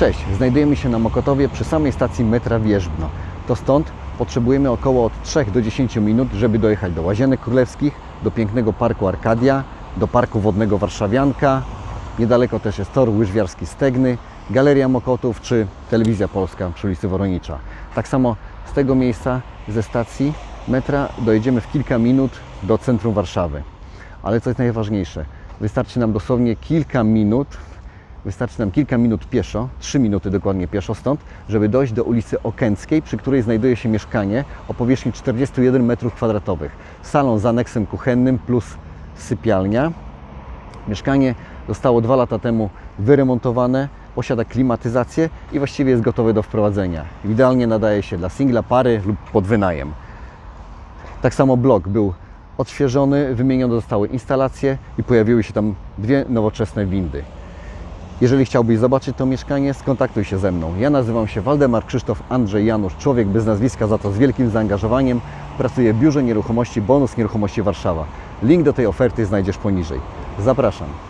Cześć, znajdujemy się na Mokotowie przy samej stacji metra Wierzbno. To stąd potrzebujemy około od 3 do 10 minut, żeby dojechać do Łazienek Królewskich, do pięknego parku Arkadia, do parku wodnego Warszawianka. Niedaleko też jest tor łyżwiarski Stegny, Galeria Mokotów czy Telewizja Polska przy ulicy Woronicza. Tak samo z tego miejsca, ze stacji metra dojedziemy w kilka minut do centrum Warszawy. Ale co jest najważniejsze, wystarczy nam dosłownie kilka minut Wystarczy nam kilka minut pieszo, 3 minuty dokładnie pieszo stąd, żeby dojść do ulicy Okęckiej, przy której znajduje się mieszkanie o powierzchni 41 m2. Salon z aneksem kuchennym plus sypialnia. Mieszkanie zostało dwa lata temu wyremontowane, posiada klimatyzację i właściwie jest gotowe do wprowadzenia. Idealnie nadaje się dla singla, pary lub pod wynajem. Tak samo blok był odświeżony, wymienione zostały instalacje i pojawiły się tam dwie nowoczesne windy. Jeżeli chciałbyś zobaczyć to mieszkanie, skontaktuj się ze mną. Ja nazywam się Waldemar Krzysztof Andrzej Janusz, człowiek bez nazwiska, za to z wielkim zaangażowaniem. Pracuję w Biurze Nieruchomości Bonus Nieruchomości Warszawa. Link do tej oferty znajdziesz poniżej. Zapraszam.